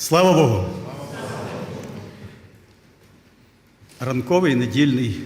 Слава Богу! Ранковий недільний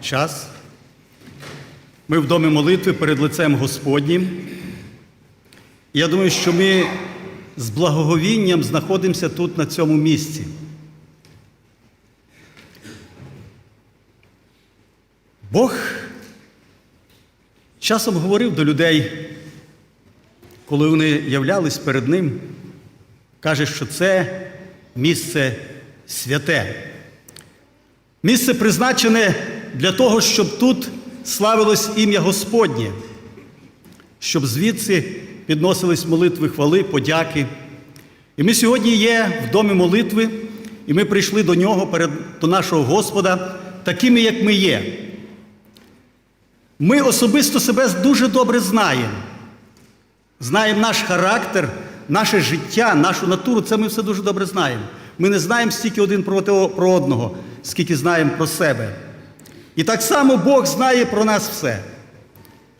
час. Ми в домі молитви перед лицем Господнім. Я думаю, що ми з благоговінням знаходимося тут, на цьому місці. Бог часом говорив до людей, коли вони являлись перед Ним, каже, що це місце святе. Місце призначене для того, щоб тут славилось ім'я Господнє, щоб звідси підносились молитви хвали, подяки. І ми сьогодні є в домі молитви, і ми прийшли до нього, перед, до нашого Господа, такими, як ми є. Ми особисто себе дуже добре знаємо. Знаємо наш характер, наше життя, нашу натуру, це ми все дуже добре знаємо. Ми не знаємо стільки один про одного, скільки знаємо про себе. І так само Бог знає про нас все.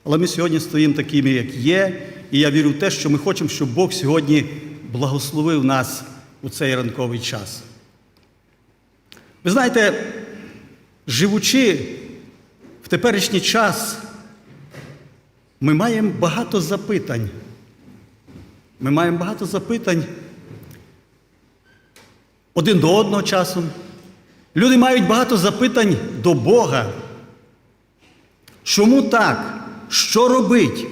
Але ми сьогодні стоїмо такими, як є, і я вірю в те, що ми хочемо, щоб Бог сьогодні благословив нас у цей ранковий час. Ви знаєте, живучи в теперішній час, ми маємо багато запитань. Ми маємо багато запитань один до одного часом. Люди мають багато запитань до Бога. Чому так? Що робить?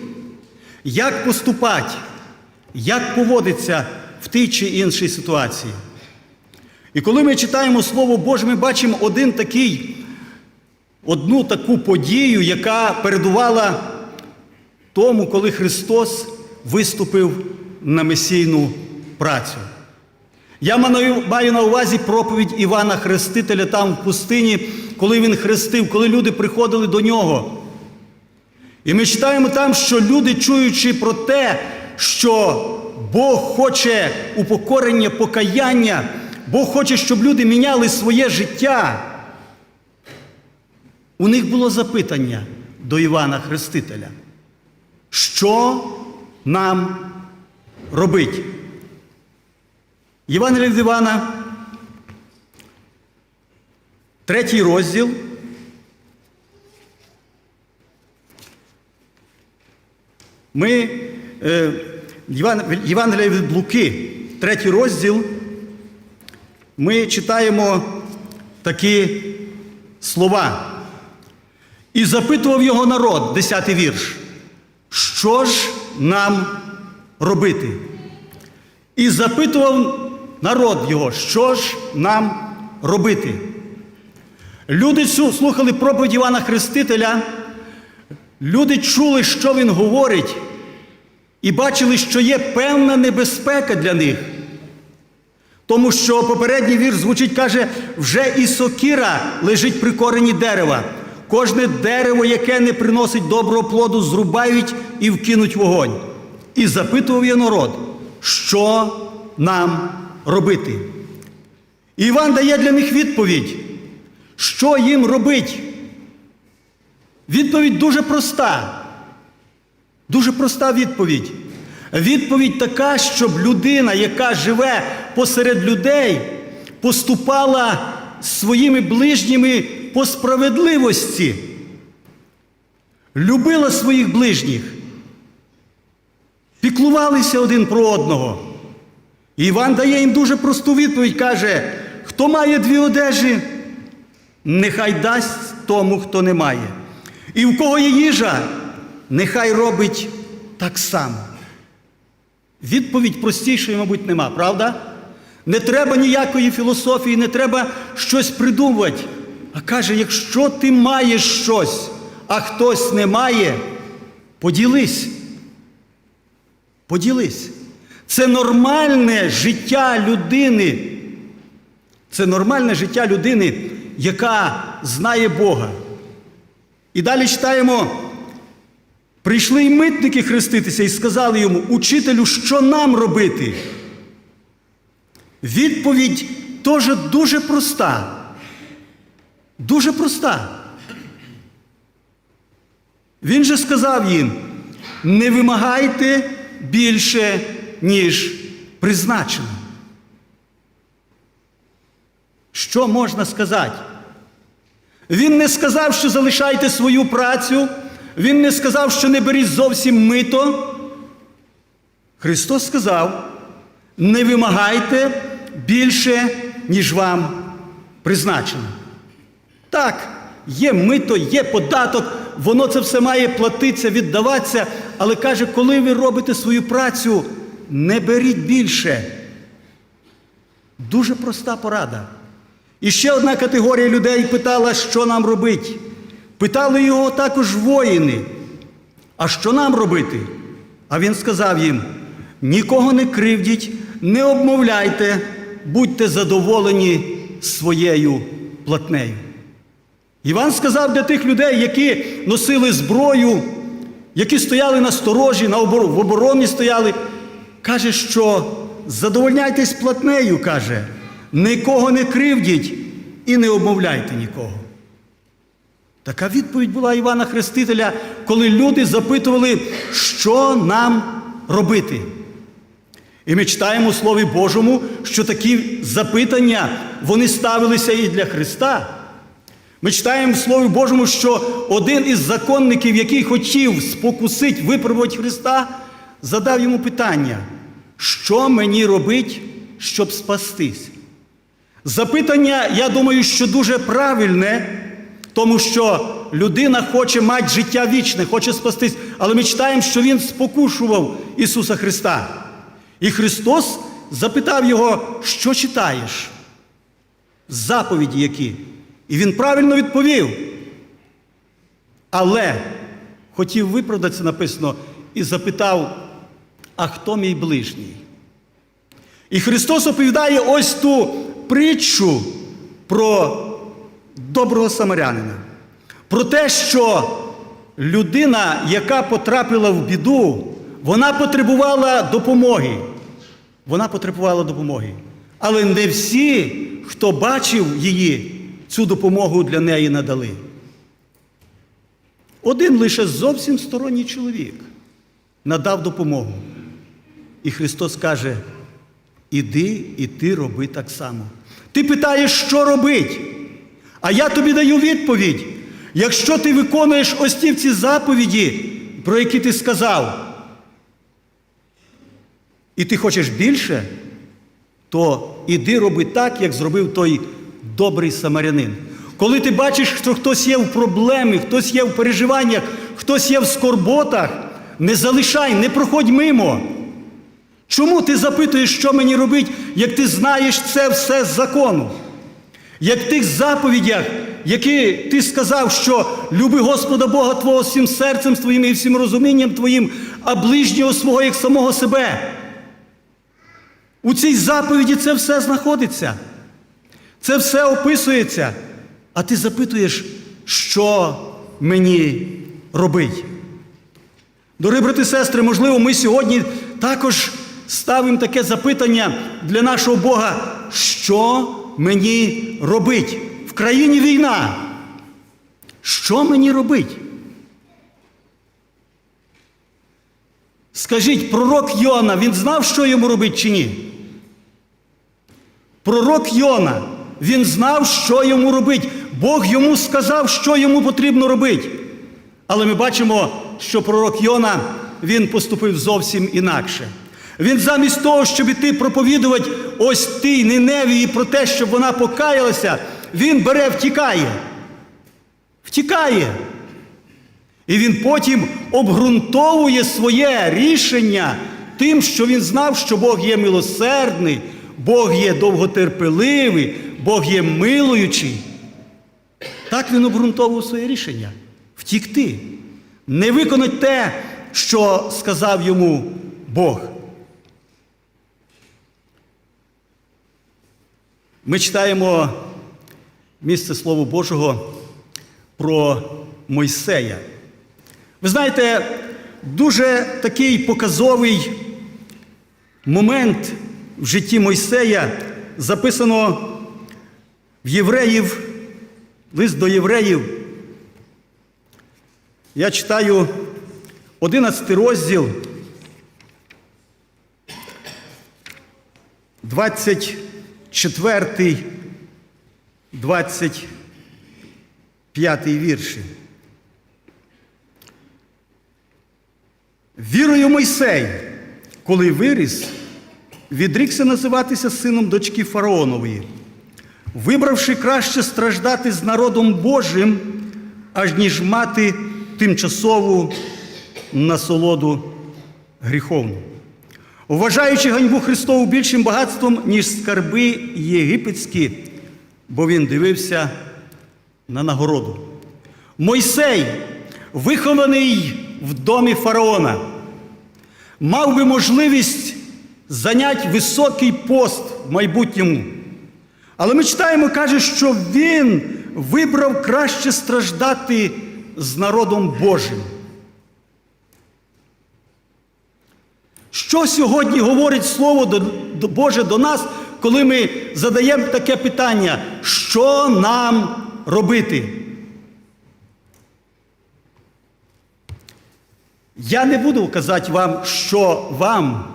Як поступати? Як поводиться в тій чи іншій ситуації? І коли ми читаємо Слово Боже, ми бачимо один такий, одну таку подію, яка передувала тому, коли Христос виступив на месійну працю. Я маю на увазі проповідь Івана Хрестителя там в пустині, коли він хрестив, коли люди приходили до нього. І ми читаємо там, що люди, чуючи про те, що Бог хоче упокорення, покаяння, Бог хоче, щоб люди міняли своє життя. У них було запитання до Івана Хрестителя. Що нам робить? Євангелія від Івана, третій розділ. Ми е, Євангелія від Луки, третій розділ, ми читаємо такі слова. І запитував його народ, десятий вірш, що ж нам робити? І запитував народ його, що ж нам робити. Люди слухали проповідь Івана Хрестителя, люди чули, що він говорить, і бачили, що є певна небезпека для них. Тому що попередній вірш звучить, каже, вже і сокира лежить при корені дерева. Кожне дерево, яке не приносить доброго плоду, зрубають і вкинуть вогонь. І запитував я народ, що нам робити. І Іван дає для них відповідь, що їм робить. Відповідь дуже проста. Дуже проста відповідь. Відповідь така, щоб людина, яка живе посеред людей, поступала своїми ближніми по справедливості, любила своїх ближніх, піклувалися один про одного. І Іван дає їм дуже просту відповідь, каже, хто має дві одежі, нехай дасть тому, хто не має. І в кого є їжа, нехай робить так само. Відповідь простішої, мабуть, нема, правда? Не треба ніякої філософії, не треба щось придумувати. А каже, якщо ти маєш щось, а хтось не має, поділись. Поділись. Це нормальне життя людини. Це нормальне життя людини, яка знає Бога. І далі читаємо. Прийшли й митники хреститися і сказали йому, учителю, що нам робити? Відповідь теж дуже проста. Дуже проста. Він же сказав їм: не вимагайте більше, ніж призначено. Що можна сказати? Він не сказав, що залишайте свою працю, Він не сказав, що не беріть зовсім мито. Христос сказав: не вимагайте більше, ніж вам призначено. Так, є мито, є податок, воно це все має платитися, віддаватися, але каже, коли ви робите свою працю, не беріть більше. Дуже проста порада. І ще одна категорія людей питала, що нам робити. Питали його також воїни. А що нам робити? А він сказав їм: нікого не кривдіть, не обмовляйте, будьте задоволені своєю платнею. Іван сказав для тих людей, які носили зброю, які стояли на сторожі, на обор... в обороні стояли, каже, що задовольняйтесь платнею, каже, нікого не кривдіть і не обмовляйте нікого. Така відповідь була Івана Хрестителя, коли люди запитували, що нам робити. І ми читаємо у Слові Божому, що такі запитання вони ставилися і для Христа. Ми читаємо в Слові Божому, що один із законників, який хотів спокусити, випробувати Христа, задав йому питання, що мені робити, щоб спастись? Запитання, я думаю, що дуже правильне, тому що людина хоче мати життя вічне, хоче спастись. Але ми читаємо, що Він спокушував Ісуса Христа. І Христос запитав його, що читаєш? Заповіді які? І він правильно відповів. Але хотів виправдатися, написано, і запитав, а хто мій ближній? І Христос оповідає ось ту притчу про доброго самарянина. Про те, що людина, яка потрапила в біду, вона потребувала допомоги. Вона потребувала допомоги. Але не всі, хто бачив її, цю допомогу для неї надали. Один лише зовсім сторонній чоловік надав допомогу. І Христос каже: іди і ти роби так само. Ти питаєш, що робить? А я тобі даю відповідь. Якщо ти виконуєш ось ті ці заповіді, про які ти сказав, і ти хочеш більше, то іди роби так, як зробив той добрий самарянин. Коли ти бачиш, що хтось є в проблемі, хтось є в переживаннях, хтось є в скорботах, не залишай, не проходь мимо. Чому ти запитуєш, що мені робити, як ти знаєш це все з закону? Як в тих заповідях, які ти сказав, що люби Господа Бога Твого всім серцем твоїм і всім розумінням твоїм, а ближнього свого як самого себе. У цій заповіді це все знаходиться. Це все описується. А ти запитуєш, що мені робить. Дорогі брати і сестри, можливо, ми сьогодні також ставимо таке запитання для нашого Бога, що мені робить? В країні війна. Що мені робить? Скажіть, пророк Йона, він знав, що йому робить чи ні? Пророк Йона, він знав, що йому робить. Бог йому сказав, що йому потрібно робити. Але ми бачимо, що пророк Йона він поступив зовсім інакше. Він замість того, щоб іти проповідувати ось тій Ниневії про те, щоб вона покаялася, він бере, втікає. Втікає. І він потім обґрунтовує своє рішення тим, що він знав, що Бог є милосердний, Бог є довготерпеливий, Бог є милуючий. Так він обґрунтовував своє рішення втікти, не виконати те, що сказав йому Бог. Ми читаємо місце Слова Божого про Мойсея. Ви знаєте, дуже такий показовий момент в житті Мойсея записано в євреїв, лист до євреїв. Я читаю 11 розділ, 24 25 вірші. Вірою Мойсей, коли виріс, відрікся називатися сином дочки Фараонової, вибравши краще страждати з народом Божим, аж ніж мати тимчасову насолоду гріховну. Вважаючи ганьбу Христову більшим багатством, ніж скарби єгипетські, бо він дивився на нагороду. Мойсей, вихований в домі фараона, мав би можливість зайняти високий пост в майбутньому. Але ми читаємо, каже, що він вибрав краще страждати з народом Божим. Що сьогодні говорить Слово Боже до нас, коли ми задаємо таке питання, що нам робити? Я не буду казати вам, що вам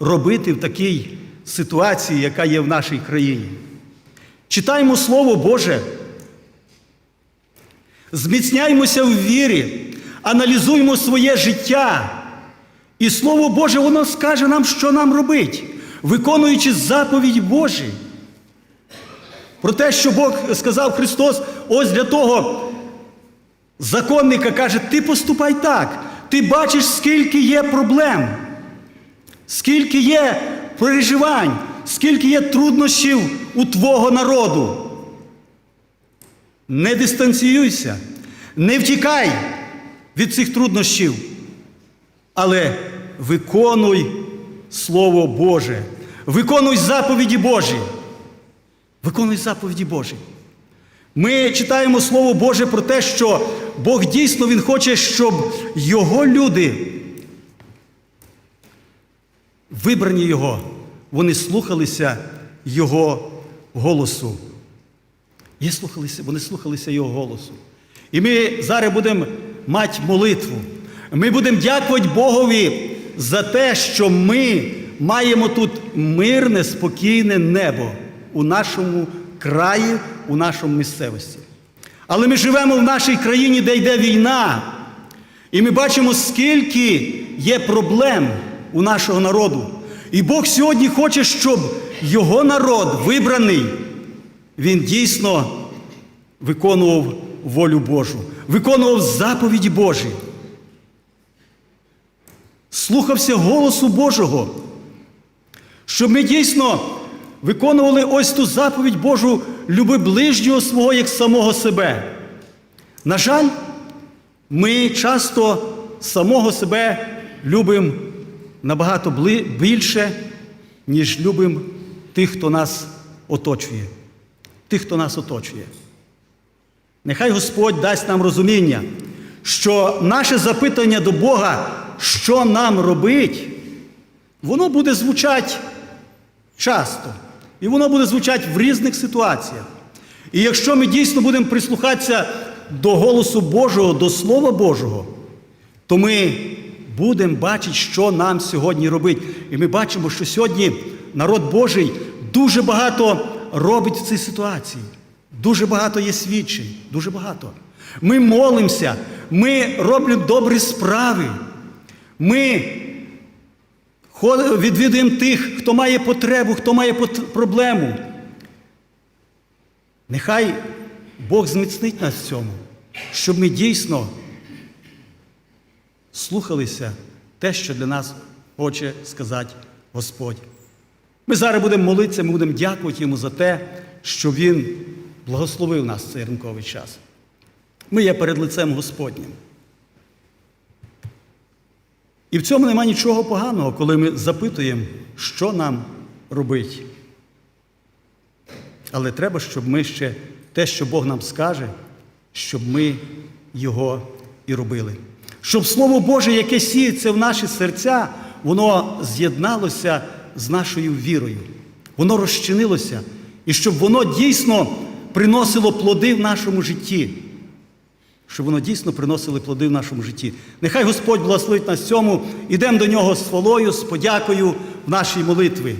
робити в такій ситуації, яка є в нашій країні. Читаємо Слово Боже, зміцняємося в вірі, аналізуємо своє життя. І Слово Боже, воно скаже нам, що нам робити, виконуючи заповіді Божі. Про те, що Бог сказав Христос, ось для того законника каже, ти поступай так. Ти бачиш, скільки є проблем, скільки є переживань, скільки є труднощів у твого народу. Не дистанціюйся, не втікай від цих труднощів, але виконуй Слово Боже, виконуй заповіді Божі. Виконуй заповіді Божі. Ми читаємо Слово Боже про те, що Бог дійсно Він хоче, щоб Його люди, вибрані Його, вони слухалися Його голосу. І слухалися, вони слухалися Його голосу. І ми зараз будемо мати молитву. Ми будемо дякувати Богові за те, що ми маємо тут мирне, спокійне небо у нашому краї, у нашому місцевості. Але ми живемо в нашій країні, де йде війна, і ми бачимо, скільки є проблем у нашого народу. І Бог сьогодні хоче, щоб його народ, вибраний, він дійсно виконував волю Божу, виконував заповіді Божі, слухався голосу Божого, щоб ми дійсно виконували ось ту заповідь Божу люби ближнього свого як самого себе. На жаль, ми часто самого себе любимо набагато більше, ніж любимо тих, хто нас оточує. Тих, хто нас оточує. Нехай Господь дасть нам розуміння, що наше запитання до Бога, що нам робить, воно буде звучати часто. І воно буде звучати в різних ситуаціях. І якщо ми дійсно будемо прислухатися до голосу Божого, до Слова Божого, то ми будемо бачити, що нам сьогодні робити. І ми бачимо, що сьогодні народ Божий дуже багато робить в цій ситуації. Дуже багато є свідчень, дуже багато. Ми молимося, ми робимо добрі справи. Ми Відвідуємо тих, хто має потребу, хто має проблему. Нехай Бог зміцнить нас в цьому, щоб ми дійсно слухалися те, що для нас хоче сказати Господь. Ми зараз будемо молитися, ми будемо дякувати Йому за те, що Він благословив нас цей ранковий час. Ми є перед лицем Господнім. І в цьому немає нічого поганого, коли ми запитуємо, що нам робити. Але треба, щоб ми ще те, що Бог нам скаже, щоб ми його і робили. Щоб Слово Боже, яке сіється в наші серця, воно з'єдналося з нашою вірою, воно розчинилося, і щоб воно дійсно приносило плоди в нашому житті щоб воно дійсно приносило плоди в нашому житті. Нехай Господь благословить нас цьому. Ідемо до нього з хвалою, з подякою в нашій молитві.